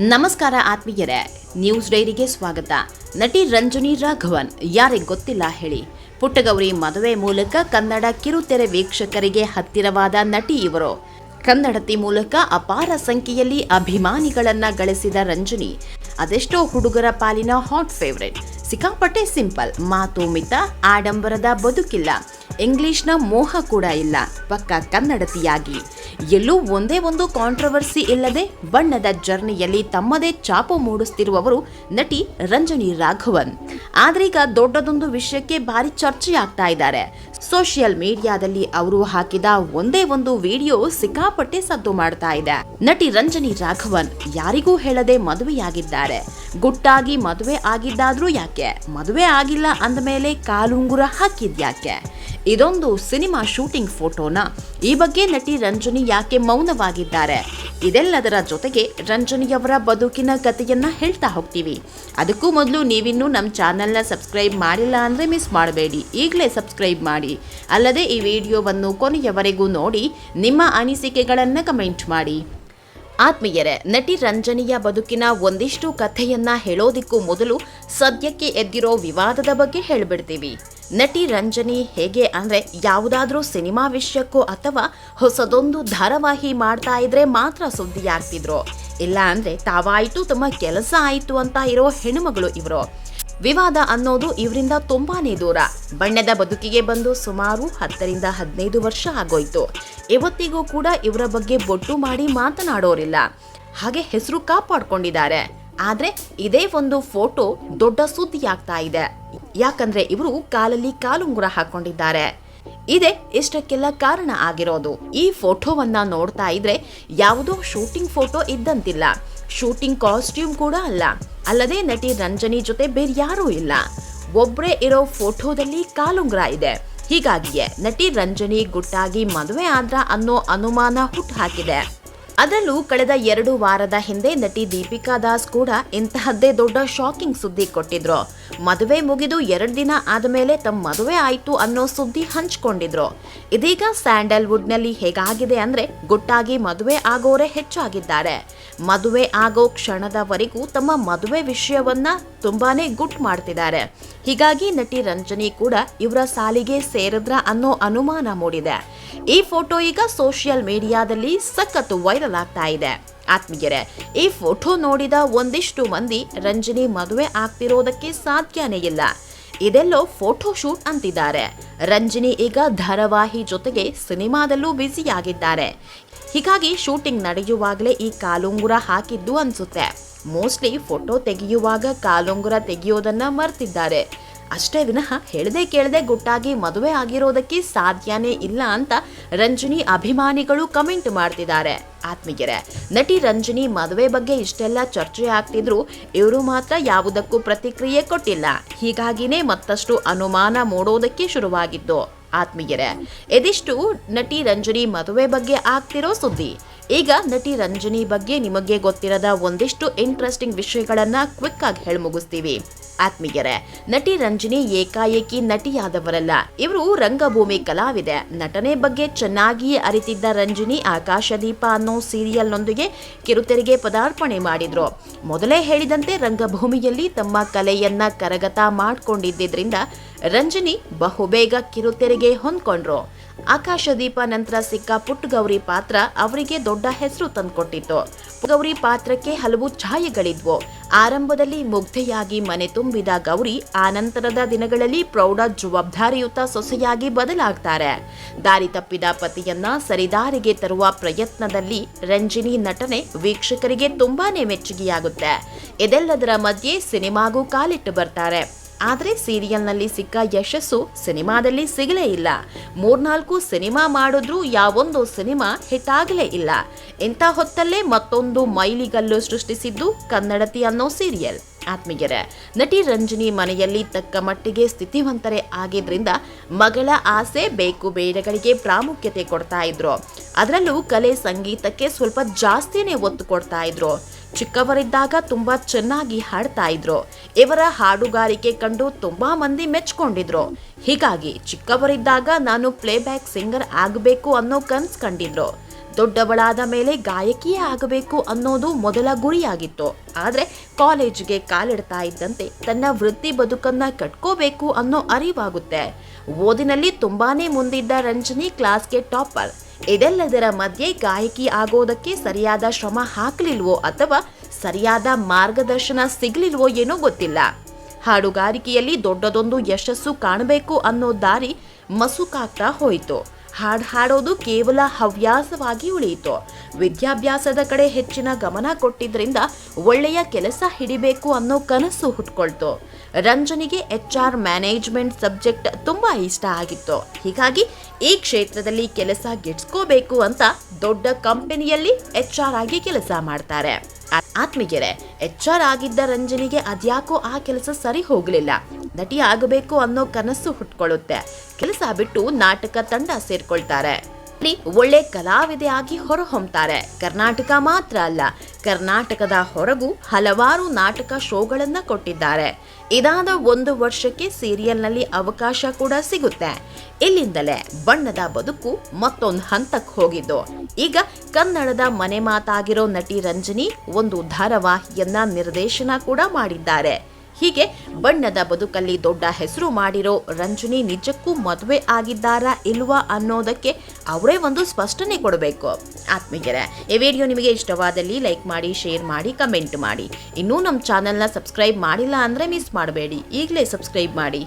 ನಮಸ್ಕಾರ ಆತ್ಮೀಯರೇ, ನ್ಯೂಸ್ ಡೈರಿಗೆ ಸ್ವಾಗತ. ನಟಿ ರಂಜನಿ ರಾಘವನ್ ಯಾರಿಗೆ ಗೊತ್ತಿಲ್ಲ ಹೇಳಿ. ಪುಟ್ಟಗೌರಿ ಮದುವೆ ಮೂಲಕ ಕನ್ನಡ ಕಿರುತೆರೆ ವೀಕ್ಷಕರಿಗೆ ಹತ್ತಿರವಾದ ನಟಿ ಇವರು. ಕನ್ನಡತಿ ಮೂಲಕ ಅಪಾರ ಸಂಖ್ಯೆಯಲ್ಲಿ ಅಭಿಮಾನಿಗಳನ್ನ ಗಳಿಸಿದ ರಂಜನಿ, ಅದೆಷ್ಟೋ ಹುಡುಗರ ಪಾಲಿನ ಹಾಟ್ ಫೇವ್ರೆಟ್. ಸಿಕ್ಕಾಪಟ್ಟೆ ಸಿಂಪಲ್, ಮಾತು ಮಿತ, ಆಡಂಬರದ ಬದುಕಿಲ್ಲ. ಇಂಗ್ಲಿಷ್ನ ಮೋಹ ಕೂಡ ಇಲ್ಲ. ಪಕ್ಕ ಕನ್ನಡತಿಯಾಗಿ. ಎಲ್ಲೂ ಒಂದೇ ಒಂದು ಕಾಂಟ್ರವರ್ಸಿ ಇಲ್ಲದೆ ಬಣ್ಣದ ಜರ್ನಿಯಲ್ಲಿ ತಮ್ಮದೇ ಚಾಪು ಮೂಡಿಸ್ತಿರುವವರು ನಟಿ ರಂಜನಿ ರಾಘವನ್. ಆದ್ರೀಗ ದೊಡ್ಡದೊಂದು ವಿಷಯಕ್ಕೆ ಭಾರಿ ಚರ್ಚೆ ಆಗ್ತಾ ಇದ್ದಾರೆ ಸೋಷಿಯಲ್ ಮೀಡಿಯಾದಲ್ಲಿ ಅವರು ಹಾಕಿದ ಒಂದೇ ಒಂದು ವಿಡಿಯೋ ಸಿಕ್ಕಾಪಟ್ಟೆ ಸದ್ದು ಮಾಡ್ತಾ ಇದೆ. ನಟಿ ರಂಜನಿ ರಾಘವನ್ ಯಾರಿಗೂ ಹೇಳದೆ ಮದುವೆಯಾಗಿದ್ದಾರೆ. ಗುಟ್ಟಾಗಿ ಮದುವೆ ಆಗಿದ್ದಾದ್ರೂ ಯಾಕೆ? ಮದುವೆ ಆಗಿಲ್ಲ ಅಂದಮೇಲೆ ಕಾಲುಂಗುರ ಹಾಕಿದ್ಯಾಕೆ? ಇದೊಂದು ಸಿನಿಮಾ ಶೂಟಿಂಗ್ ಫೋಟೋನ? ಈ ಬಗ್ಗೆ ನಟಿ ರಂಜನಿ ಯಾಕೆ ಮೌನವಾಗಿದ್ದಾರೆ? ಇದೆಲ್ಲದರ ಜೊತೆಗೆ ರಂಜನಿಯವರ ಬದುಕಿನ ಕಥೆಯನ್ನ ಹೇಳ್ತಾ ಹೋಗ್ತೀವಿ. ಅದಕ್ಕೂ ಮೊದಲು ನೀವಿನ್ನೂ ನಮ್ಮ ಚಾನೆಲ್ನ ಸಬ್ಸ್ಕ್ರೈಬ್ ಮಾಡಿಲ್ಲ ಅಂದರೆ ಮಿಸ್ ಮಾಡಬೇಡಿ. ಈಗಲೇ ಸಬ್ಸ್ಕ್ರೈಬ್ ಮಾಡಿ. ಅಲ್ಲದೆ ಈ ವಿಡಿಯೋವನ್ನು ಕೊನೆಯವರೆಗೂ ನೋಡಿ, ನಿಮ್ಮ ಅನಿಸಿಕೆಗಳನ್ನು ಕಮೆಂಟ್ ಮಾಡಿ. ಆತ್ಮೀಯರೇ, ನಟಿ ರಂಜನಿಯ ಬದುಕಿನ ಒಂದಿಷ್ಟು ಕಥೆಯನ್ನ ಹೇಳೋದಿಕ್ಕೂ ಮೊದಲು ಸದ್ಯಕ್ಕೆ ಎದ್ದಿರೋ ವಿವಾದದ ಬಗ್ಗೆ ಹೇಳ್ಬಿಡ್ತೀವಿ. ನಟಿ ರಂಜನಿ ಹೇಗೆ ಅಂದ್ರೆ ಯಾವುದಾದ್ರೂ ಸಿನಿಮಾ ವಿಷಯಕ್ಕೂ ಅಥವಾ ಹೊಸದೊಂದು ಧಾರಾವಾಹಿ ಮಾಡ್ತಾ ಇದ್ರೆ ಮಾತ್ರ ಸುದ್ದಿ ಆಗ್ತಿದ್ರು ಇಲ್ಲ ಅಂದ್ರೆ ತಾವಾಯಿತು, ತಮ್ಮ ಕೆಲಸ ಆಯಿತು ಅಂತ ಇರೋ ಹೆಣ್ಣುಮಗಳು ಇವರು. ವಿವಾದ ಅನ್ನೋದು ಇವರಿಂದ ತುಂಬಾನೇ ದೂರ. ಬಣ್ಣದ ಬದುಕಿಗೆ ಬಂದು ಸುಮಾರು ಹತ್ತರಿಂದ ಹದಿನೈದು ವರ್ಷ ಆಗೋಯ್ತು. ಇವತ್ತಿಗೂ ಕೂಡ ಇವರ ಬಗ್ಗೆ ಬೊಟ್ಟು ಮಾಡಿ ಮಾತನಾಡೋರಿಲ್ಲ. ಹಾಗೆ ಹೆಸರು ಕಾಪಾಡ್ಕೊಂಡಿದ್ದಾರೆ. ಆದರೆ ಇದೇ ಒಂದು ಫೋಟೋ ದೊಡ್ಡ ಸುದ್ದಿಯಾಗ್ತಾ ಇದೆ. ಯಾಕಂದ್ರೆ ಇವರು ಕಾಲಲ್ಲಿ ಕಾಲುಂಗುರ ಹಾಕೊಂಡಿದ್ದಾರೆ. ಇದೆ ಇಷ್ಟಕ್ಕೆಲ್ಲ ಕಾರಣ ಆಗಿರೋದು. ಈ ಫೋಟೋವನ್ನ ನೋಡ್ತಾ ಇದ್ರೆ ಯಾವುದೋ ಶೂಟಿಂಗ್ ಫೋಟೋ ಇದ್ದಂತಿಲ್ಲ. ಶೂಟಿಂಗ್ ಕಾಸ್ಟ್ಯೂಮ್ ಕೂಡ ಅಲ್ಲ. ಅಲ್ಲದೆ ನಟಿ ರಂಜನಿ ಜೊತೆ ಬೇರೆ ಯಾರೂ ಇಲ್ಲ. ಒಬ್ಬರೇ ಇರೋ ಫೋಟೋದಲ್ಲಿ ಕಾಲುಂಗ್ರ ಇದೆ. ಹೀಗಾಗಿಯೇ ನಟಿ ರಂಜನಿ ಗುಟ್ಟಾಗಿ ಮದುವೆ ಆದ್ರ ಅನ್ನೋ ಅನುಮಾನ ಹುಟ್ಟು ಹಾಕಿದೆ. ಅದರಲ್ಲೂ ಕಳೆದ ಎರಡು ವಾರದ ಹಿಂದೆ ನಟಿ ದೀಪಿಕಾ ದಾಸ್ ಕೂಡ ಇಂತಹದ್ದೇ ದೊಡ್ಡ ಶಾಕಿಂಗ್ ಸುದ್ದಿ ಕೊಟ್ಟಿದ್ರು. ಮದುವೆ ಮುಗಿದು ಎರಡು ದಿನ ಆದಮೇಲೆ ತಮ್ಮ ಮದುವೆ ಆಯಿತು ಅನ್ನೋ ಸುದ್ದಿ ಹಂಚ್ಕೊಂಡಿದ್ರು. ಇದೀಗ ಸ್ಯಾಂಡಲ್ವುಡ್ನಲ್ಲಿ ಹೇಗಾಗಿದೆ ಅಂದರೆ ಗುಟ್ಟಾಗಿ ಮದುವೆ ಆಗೋರೆ ಹೆಚ್ಚಾಗಿದ್ದಾರೆ. ಮದುವೆ ಆಗೋ ಕ್ಷಣದವರೆಗೂ ತಮ್ಮ ಮದುವೆ ವಿಷಯವನ್ನ ತುಂಬಾನೇ ಗುಟ್ ಮಾಡ್ತಿದ್ದಾರೆ. ಹೀಗಾಗಿ ನಟಿ ರಂಜನಿ ಕೂಡ ಇವರ ಸಾಲಿಗೆ ಸೇರಿದ್ರ ಅನ್ನೋ ಅನುಮಾನ ಮೂಡಿದೆ. ಈ ಫೋಟೋ ಈಗ ಸೋಷಿಯಲ್ ಮೀಡಿಯಾದಲ್ಲಿ ಸಖತ್ತು ವೈರಲ್ ಆಗ್ತಾ ಇದೆ. ಆತ್ಮೀಯರೇ, ಈ ಫೋಟೋ ನೋಡಿದ ಒಂದಿಷ್ಟು ಮಂದಿ ರಂಜನಿ ಮದುವೆ ಆಗ್ತಿರೋದಕ್ಕೆ ಸಾಧ್ಯನೇ ಇಲ್ಲ. ಇದೆಲ್ಲೋ ಫೋಟೋ ಶೂಟ್ ಅಂತಿದ್ದಾರೆ. ರಂಜಿನಿ ಈಗ ಧಾರಾವಾಹಿ ಜೊತೆಗೆ ಸಿನಿಮಾದಲ್ಲೂ ಬ್ಯುಸಿಯಾಗಿದ್ದಾರೆ. ಹೀಗಾಗಿ ಶೂಟಿಂಗ್ ನಡೆಯುವಾಗಲೇ ಈ ಕಾಲುಂಗುರ ಹಾಕಿದ್ದು ಅನ್ಸುತ್ತೆ. ಮೋಸ್ಟ್ಲಿ ಫೋಟೋ ತೆಗೆಯುವಾಗ ಕಾಲುಂಗುರ ತೆಗೆಯೋದನ್ನ ಮರ್ತಿದ್ದಾರೆ. ಅಷ್ಟೇ ವಿನಃ ಹೇಳದೆ ಕೇಳದೆ ಗುಟ್ಟಾಗಿ ಮದುವೆ ಆಗಿರೋದಕ್ಕೆ ಸಾಧ್ಯನೇ ಇಲ್ಲ ಅಂತ ರಂಜನಿ ಅಭಿಮಾನಿಗಳು ಕಮೆಂಟ್ ಮಾಡ್ತಿದ್ದಾರೆ. ಆತ್ಮೀಯರೇ, ನಟಿ ರಂಜನಿ ಮದುವೆ ಬಗ್ಗೆ ಇಷ್ಟೆಲ್ಲ ಚರ್ಚೆ ಆಗ್ತಿದ್ರು ಇವರು ಮಾತ್ರ ಯಾವುದಕ್ಕೂ ಪ್ರತಿಕ್ರಿಯೆ ಕೊಟ್ಟಿಲ್ಲ. ಹೀಗಾಗಿನೇ ಮತ್ತಷ್ಟು ಅನುಮಾನ ಮೂಡೋದಕ್ಕೆ ಶುರುವಾಗಿದ್ದು. ಆತ್ಮೀಯರೇ ಇದಿಷ್ಟು ನಟಿ ರಂಜನಿ ಮದುವೆ ಬಗ್ಗೆ ಆಗ್ತಿರೋ ಸುದ್ದಿ. ಈಗ ನಟಿ ರಂಜನಿ ಬಗ್ಗೆ ನಿಮಗೆ ಗೊತ್ತಿರದ ಒಂದಿಷ್ಟು ಇಂಟ್ರೆಸ್ಟಿಂಗ್ ವಿಷಯಗಳನ್ನ ಕ್ವಿಕ್ ಆಗಿ ಹೇಳಿ ಮುಗಿಸ್ತೀವಿ. ಆತ್ಮೀಯರೇ, ನಟಿ ರಂಜನಿ ಏಕಾಏಕಿ ನಟಿಯಾದವರಲ್ಲ. ಇವರು ರಂಗಭೂಮಿ ಕಲಾವಿದೆ. ನಟನೆ ಬಗ್ಗೆ ಚೆನ್ನಾಗಿಯೇ ಅರಿತಿದ್ದ ರಂಜನಿ ಆಕಾಶದೀಪ ಅನ್ನೋ ಸೀರಿಯಲ್ನೊಂದಿಗೆ ಕಿರುತೆರೆಗೆ ಪದಾರ್ಪಣೆ ಮಾಡಿದ್ರು. ಮೊದಲೇ ಹೇಳಿದಂತೆ ರಂಗಭೂಮಿಯಲ್ಲಿ ತಮ್ಮ ಕಲೆಯನ್ನ ಕರಗತ ಮಾಡ್ಕೊಂಡಿದ್ದರಿಂದ ರಂಜನಿ ಬಹುಬೇಗ ಕಿರುತೆರೆಗೆ ಹೊಂದ್ಕೊಂಡ್ರು. ಆಕಾಶದೀಪ ನಂತರ ಸಿಕ್ಕ ಪುಟ್ಟಗೌರಿ ಪಾತ್ರ ಅವರಿಗೆ ದೊಡ್ಡ ಹೆಸರು ತಂದುಕೊಟ್ಟಿತ್ತು. ಗೌರಿ ಪಾತ್ರಕ್ಕೆ ಹಲವು ಛಾಯೆಗಳಿದ್ವು. ಆರಂಭದಲ್ಲಿ ಮುಗ್ಧೆಯಾಗಿ ಮನೆ ತುಂಬಿದ ಗೌರಿ ಆನಂತರದ ದಿನಗಳಲ್ಲಿ ಪ್ರೌಢ ಜವಾಬ್ದಾರಿಯುತ ಸೊಸೆಯಾಗಿ ಬದಲಾಗ್ತಾರೆ. ದಾರಿ ತಪ್ಪಿದ ಪತಿಯನ್ನ ಸರಿದಾರಿಗೆ ತರುವ ಪ್ರಯತ್ನದಲ್ಲಿ ರಂಜಿನಿ ನಟನೆ ವೀಕ್ಷಕರಿಗೆ ತುಂಬಾನೇ ಮೆಚ್ಚುಗೆಯಾಗುತ್ತೆ. ಇದೆಲ್ಲದರ ಮಧ್ಯೆ ಸಿನಿಮಾಗೂ ಕಾಲಿಟ್ಟು ಬರ್ತಾರೆ. ಆದರೆ ಸೀರಿಯಲ್ನಲ್ಲಿ ಸಿಕ್ಕ ಯಶಸ್ಸು ಸಿನಿಮಾದಲ್ಲಿ ಸಿಗಲೇ ಇಲ್ಲ. ಮೂರ್ನಾಲ್ಕು ಸಿನಿಮಾ ಮಾಡಿದ್ರೂ ಯಾವೊಂದು ಸಿನಿಮಾ ಹಿಟ್ ಆಗಲೇ ಇಲ್ಲ. ಇಂಥ ಹೊತ್ತಲ್ಲೇ ಮತ್ತೊಂದು ಮೈಲಿಗಲ್ಲು ಸೃಷ್ಟಿಸಿದ್ದು ಕನ್ನಡತಿ ಅನ್ನೋ ಸೀರಿಯಲ್. ಆತ್ಮೀಯರೇ, ನಟಿ ರಂಜನಿ ಮನೆಯಲ್ಲಿ ತಕ್ಕ ಮಟ್ಟಿಗೆ ಸ್ಥಿತಿವಂತರೇ ಆಗಿದ್ರಿಂದ ಮಗಳ ಆಸೆ ಬೇಕು ಬೇಡಗಳಿಗೆ ಪ್ರಾಮುಖ್ಯತೆ ಕೊಡ್ತಾ ಇದ್ರು. ಅದರಲ್ಲೂ ಕಲೆ ಸಂಗೀತಕ್ಕೆ ಸ್ವಲ್ಪ ಜಾಸ್ತಿನೇ ಒತ್ತು ಕೊಡ್ತಾ ಇದ್ರು. ಚಿಕ್ಕವರಿದ್ದಾಗ ತುಂಬಾ ಚೆನ್ನಾಗಿ ಹಾಡ್ತಾ ಇದ್ರು. ಇವರ ಹಾಡುಗಾರಿಕೆ ಕಂಡು ತುಂಬಾ ಮಂದಿ ಮೆಚ್ಕೊಂಡಿದ್ರು. ಹೀಗಾಗಿ ಚಿಕ್ಕವರಿದ್ದಾಗ ನಾನು ಪ್ಲೇಬ್ಯಾಕ್ ಸಿಂಗರ್ ಆಗಬೇಕು ಅನ್ನೋ ಕನ್ಸ್ ಕಂಡಿದ್ರು. ದೊಡ್ಡವಳಾದ ಮೇಲೆ ಗಾಯಕಿಯೇ ಆಗಬೇಕು ಅನ್ನೋದು ಮೊದಲ ಗುರಿಯಾಗಿತ್ತು. ಆದರೆ ಕಾಲೇಜಿಗೆ ಕಾಲಿಡ್ತಾ ಇದ್ದಂತೆ ತನ್ನ ವೃತ್ತಿ ಬದುಕನ್ನು ಕಟ್ಕೋಬೇಕು ಅನ್ನೋ ಅರಿವಾಗುತ್ತೆ. ಓದಿನಲ್ಲಿ ತುಂಬಾನೇ ಮುಂದಿದ್ದ ರಂಜನಿ ಕ್ಲಾಸ್ಗೆ ಟಾಪರ್ ಇದೆಲ್ಲದರ ಮಧ್ಯೆ ಗಾಯಕಿ ಆಗೋದಕ್ಕೆ ಸರಿಯಾದ ಶ್ರಮ ಹಾಕಲಿಲ್ವೋ ಅಥವಾ ಸರಿಯಾದ ಮಾರ್ಗದರ್ಶನ ಸಿಗಲಿಲ್ವೋ ಏನೋ ಗೊತ್ತಿಲ್ಲ. ಹಾಡುಗಾರಿಕೆಯಲ್ಲಿ ದೊಡ್ಡದೊಂದು ಯಶಸ್ಸು ಕಾಣಬೇಕು ಅನ್ನೋ ದಾರಿ ಮಸುಕಾಗ್ತಾ ಹೋಯಿತು. ಹಾಡು ಹಾಡೋದು ಕೇವಲ ಹವ್ಯಾಸವಾಗಿ ಉಳಿಯಿತು. ವಿದ್ಯಾಭ್ಯಾಸದ ಕಡೆ ಹೆಚ್ಚಿನ ಗಮನ ಕೊಟ್ಟಿದ್ದರಿಂದ ಒಳ್ಳೆಯ ಕೆಲಸ ಹಿಡಿಬೇಕು ಅನ್ನೋ ಕನಸು ಹುಟ್ಕೊಳ್ತು. ರಂಜನಿಗೆ ಎಚ್ ಆರ್ ಮ್ಯಾನೇಜ್ಮೆಂಟ್ ಸಬ್ಜೆಕ್ಟ್ ತುಂಬ ಇಷ್ಟ ಆಗಿತ್ತು. ಹೀಗಾಗಿ ಈ ಕ್ಷೇತ್ರದಲ್ಲಿ ಕೆಲಸ ಗೆಟ್ಸ್ಕೋಬೇಕು ಅಂತ ದೊಡ್ಡ ಕಂಪನಿಯಲ್ಲಿ ಎಚ್ ಆರ್ ಆಗಿ ಕೆಲಸ ಮಾಡ್ತಾರೆ. ಆತ್ಮೀಗೆರೆ ಎಚ್ ಆರ್ ಆಗಿದ್ದ ರಂಜನಿಗೆ ಅದ್ಯಾಕೋ ಆ ಕೆಲಸ ಸರಿ ಹೋಗಲಿಲ್ಲ. ನಟಿ ಆಗಬೇಕು ಅನ್ನೋ ಕನಸು ಹುಟ್ಕೊಳ್ಳುತ್ತೆ. ಕೆಲಸ ಬಿಟ್ಟು ನಾಟಕ ತಂಡ ಸೇರ್ಕೊಳ್ತಾರೆ. ಒಳ್ಳೆ ಕಲಾವಿದೆ ಆಗಿ ಹೊರಹೊಮ್ತಾರೆ. ಕರ್ನಾಟಕ ಮಾತ್ರ ಅಲ್ಲ, ಕರ್ನಾಟಕದ ಹೊರಗೂ ಹಲವಾರು ನಾಟಕ ಶೋಗಳನ್ನ ಕೊಟ್ಟಿದ್ದಾರೆ. ಇದಾದ ಒಂದು ವರ್ಷಕ್ಕೆ ಸೀರಿಯಲ್ನಲ್ಲಿ ಅವಕಾಶ ಕೂಡ ಸಿಗುತ್ತೆ. ಇಲ್ಲಿಂದಲೇ ಬಣ್ಣದ ಬದುಕು ಮತ್ತೊಂದು ಹಂತಕ್ಕೆ ಹೋಗಿದ್ದು. ಈಗ ಕನ್ನಡದ ಮನೆ ಮಾತಾಗಿರೋ ನಟಿ ರಂಜನಿ ಒಂದು ಧಾರಾವಾಹಿಯನ್ನ ನಿರ್ದೇಶನ ಕೂಡ ಮಾಡಿದ್ದಾರೆ. ಹೀಗೆ ಬಣ್ಣದ ಬದುಕಲ್ಲಿ ದೊಡ್ಡ ಹೆಸರು ಮಾಡಿರೋ ರಂಜನಿ ನಿಜಕ್ಕೂ ಮದುವೆ ಆಗಿದ್ದಾರಾ ಇಲ್ವಾ ಅನ್ನೋದಕ್ಕೆ ಅವರೇ ಒಂದು ಸ್ಪಷ್ಟನೆ ಕೊಡಬೇಕು. ಆತ್ಮೀಯರೇ, ಈ ವಿಡಿಯೋ ನಿಮಗೆ ಇಷ್ಟವಾದಲ್ಲಿ ಲೈಕ್ ಮಾಡಿ, ಶೇರ್ ಮಾಡಿ, ಕಮೆಂಟ್ ಮಾಡಿ. ಇನ್ನೂ ನಮ್ಮ ಚಾನೆಲ್ನ ಸಬ್ಸ್ಕ್ರೈಬ್ ಮಾಡಿಲ್ಲ ಅಂದರೆ ಮಿಸ್ ಮಾಡಬೇಡಿ. ಈಗಲೇ ಸಬ್ಸ್ಕ್ರೈಬ್ ಮಾಡಿ.